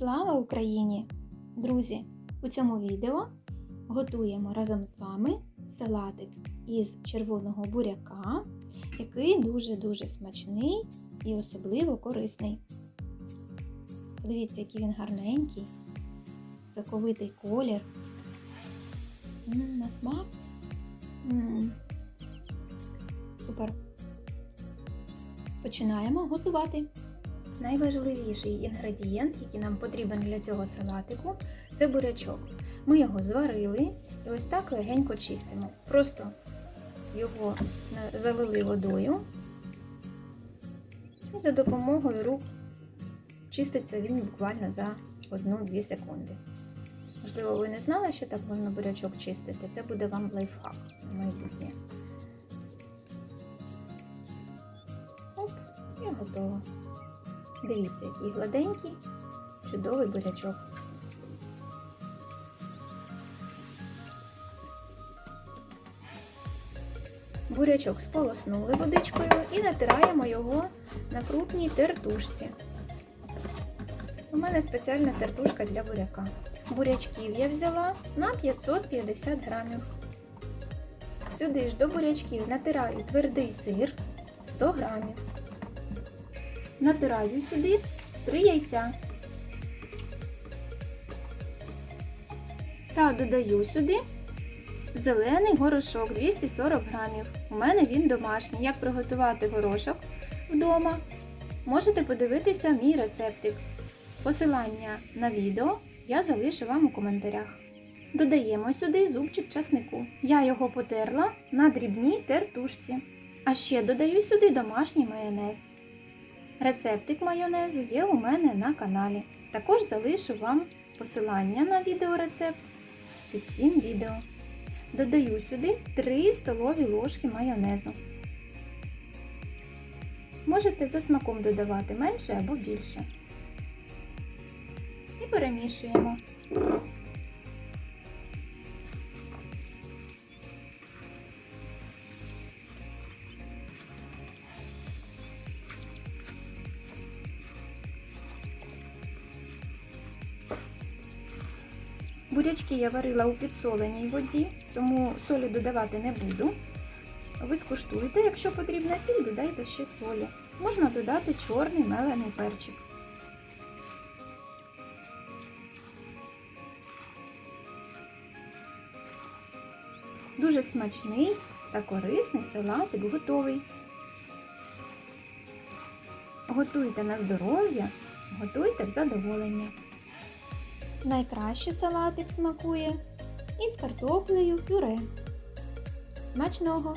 Слава Україні! Друзі! У цьому відео готуємо разом з вами салатик із червоного буряка, який дуже-дуже смачний і особливо корисний. Подивіться, який він гарненький, соковитий колір. М, на смак. М, Супер. Починаємо готувати. Найважливіший інгредієнт, який нам потрібен для цього салатику, це бурячок. Ми його зварили і ось так легенько чистимо. Просто його залили водою і за допомогою рук чиститься він буквально за 1-2 секунди. Можливо, ви не знали, що так можна бурячок чистити. Це буде вам лайфхак на майбутнє. Оп, і готово. Дивіться, який гладенький, чудовий бурячок. Бурячок сполоснули водичкою і натираємо його на крупній тертушці. У мене спеціальна тертушка для буряка. Бурячків я взяла на 550 грамів. Сюди ж до бурячків натираю твердий сир 100 грамів. Натираю сюди 3 яйця. Та додаю сюди зелений горошок 240 грамів. У мене він домашній. Як приготувати горошок вдома, можете подивитися мій рецептик. Посилання на відео я залишу вам у коментарях. Додаємо сюди зубчик часнику. Я його потерла на дрібній тертушці. А ще додаю сюди домашній майонез. Рецептик майонезу є у мене на каналі. Також залишу вам посилання на відеорецепт під цим відео. Додаю сюди 3 столові ложки майонезу. Можете за смаком додавати менше або більше. І перемішуємо. Бурячки я варила у підсоленій воді, тому солі додавати не буду. Ви скуштуєте, якщо потрібна сіль, додайте ще солі. Можна додати чорний мелений перчик. Дуже смачний та корисний салатик готовий. Готуйте на здоров'я, готуйте в задоволення. Найкраще салатик смакує із картоплею пюре. Смачного!